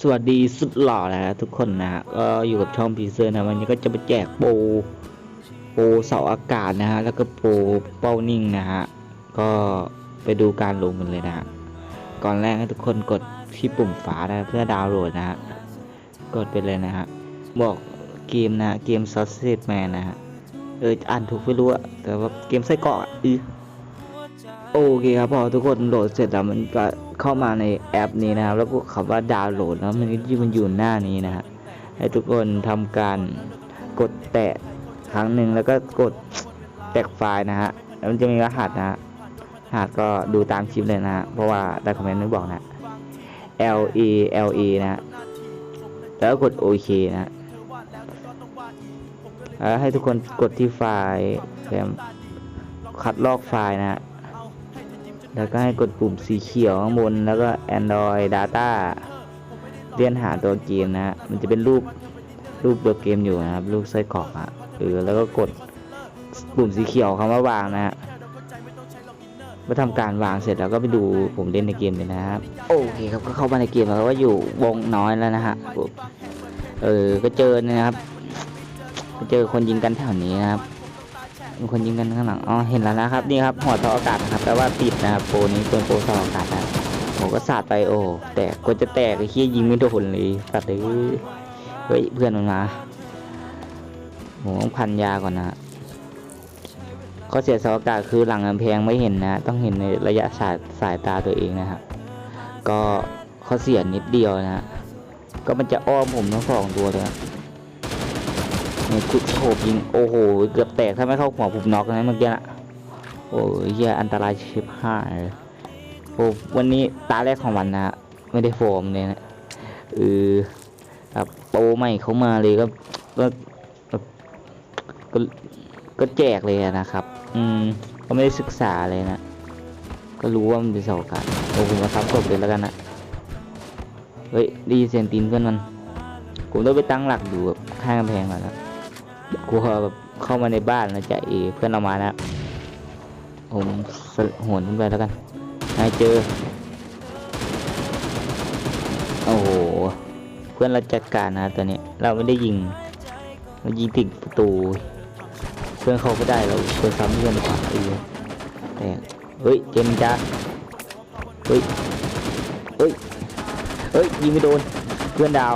สวัสดีสุดหล่อนะฮะทุกคนนะฮะก็อยู่กับช่องพีเซอร์นะวันนี้ก็จะมาแจกโปโปเสาอากาศนะฮะแล้วก็โปเป้านิ่งนะฮะก็ไปดูการลงกันเลยนะฮะก่อนแรกให้ทุกคนกดที่ปุ่มฝานะเพื่อดาวน์โหลดนะฮะกดไปเลยนะฮะบอกเกมนะเกม Sausage Man นะฮะเอออ่านถูกไม่รู้อะแต่ว่าเกมไส้กรอกอะอือ โอเคครับพอทุกคนโหลดเสร็จแล้วมันก็เข้ามาในแอปนี้นะครับ แล้วก็คำว่าดาวน์โหลดแล้วมันก็ที่มันอยู่หน้านี้นะฮะให้ทุกคนทำการกดแตะครั้งหนึ่งแล้วก็กดแตกไฟล์นะฮะแล้วมันจะมีรหัสนะฮะรหัสก็ดูตามคลิปเลยนะฮะเพราะว่าได้คอมเมนต์ไม่บอกนะ L E L E นะฮะแล้วกดโอเคนะฮะแล้วให้ทุกคนกดที่ไฟล์แฟ้มคัดลอกไฟล์นะฮะ แล้วก็ให้กดปุ่มสีเขียวข้างบน แล้วก็ Android Data เลื่อนหาตัวเกมนะฮะมันจะเป็นรูปรูปตัวเกมอยู่นะครับ รูปไส้กรอกอะเออแล้วก็กดปุ่มสีเขียวคำว่าวางนะฮะเมื่อทำการวางเสร็จแล้วก็ไปดูผมเล่นในเกมเลยนะครับโอเคครับก็เข้ามาในเกมแล้วก็อยู่วงน้อยแล้วนะฮะเออก็เจอนะครับ ก็เจอคนยิงกันแถวนี้นะครับ มีคนยิงกันข้างหลังอ๋อเห็นแล้วนะครับนี่ครับหัวเสาอากาศนะครับแปลว่าติดนะครับโปรนี้เป็นโปรเสาอากาศนะผมก็สาดไปโอ้แต่กว่าจะแตกไอ้เคี้ยยิงไม่โดนเลยสัตว์เลยเฮ้ยเพื่อนมันมาผมต้องพันยาก่อนนะข้อเสียเสาอากาศคือหลังกำแพงไม่เห็นนะ ต้องเห็นในระยะสายสายตาตัวเองนะครับก็ข้อเสียนิดเดียวนะ ก็มันจะอ้อมผมทั้งสองตัวเลย คุดโฉบยิงโอ้โหเกือบแตกถ้าไม่เข้าหัวผมน็อกนะเมื่อกี้นะโอ้ยเหี้ยอันตรายชิบหายโอ้วันนี้ตาแรกของวันนะไม่ได้โฟมเลยนะเออครับโปใหม่เขามาเลยก็ก็ก็ก็แจกเลยนะครับ อืมก็ไม่ได้ศึกษาเลยนะ ก็รู้ว่ามันเป็นเสาอกาศโอ้ผมมาซ้ำกดเลยแล้วกันนะเฮ้ยดีเสียงตีนเพื่อนมันผมต้องไปตั้งหลักอยู่แบบข้างกำแพงก่อนนะ กลัวแบบเข้ามาในบ้านนะจะเอเพื่อนเรามาแล้วผมโหนขึ้นไปแล้วกันนายเจอ โอ้โห เพื่อนเราจัดการนะตัวนี้ เราไม่ได้ยิง เรายิงติดประตู เพื่อนเขาก็ได้เราเพื่อนซ้ำเพื่อนดีกว่าเออแต่เฮ้ยเจมจ้าเฮ้ย เฮ้ย เฮ้ยยิงไม่โดน เพื่อนดาว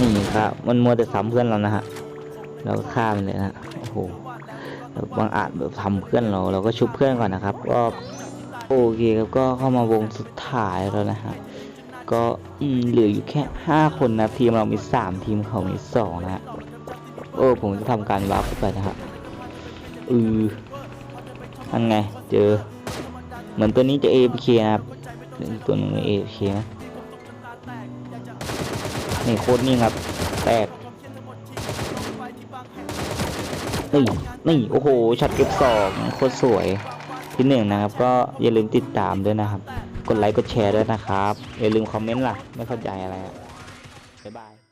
นี่ครับ มันมัวแต่ซ้ำเพื่อนเรานะฮะ เราก็ฆ่ามันเลยนะโอ้โหบางอาจแบบทำเพื่อนเรา เราก็ชุบเพื่อนก่อนนะครับ ก็โอเคครับก็เข้ามาวงสุดท้ายแล้วนะฮะ ก็อืมเหลืออยู่แค่ห้าคนนะทีมเรามีสามทีมเขามีสองนะฮะ โอ้ผมจะทำการวาร์ปไปนะฮะอือนั่นไง เจอ เหมือนตัวนี้จะ AFK นะครับ ตัวหนึ่งไม่ AFK นะ นี่โคตรนี่ครับ แตก นี่ นี่ โอ้โห ช็อตเก็บสองโคตรสวย ที่หนึ่งนะครับ ก็อย่าลืมติดตามด้วยนะครับ กดไลค์ กดแชร์ด้วยนะครับ อย่าลืมคอมเมนต์ล่ะ ไม่เข้าใจอะไร บ๊ายบาย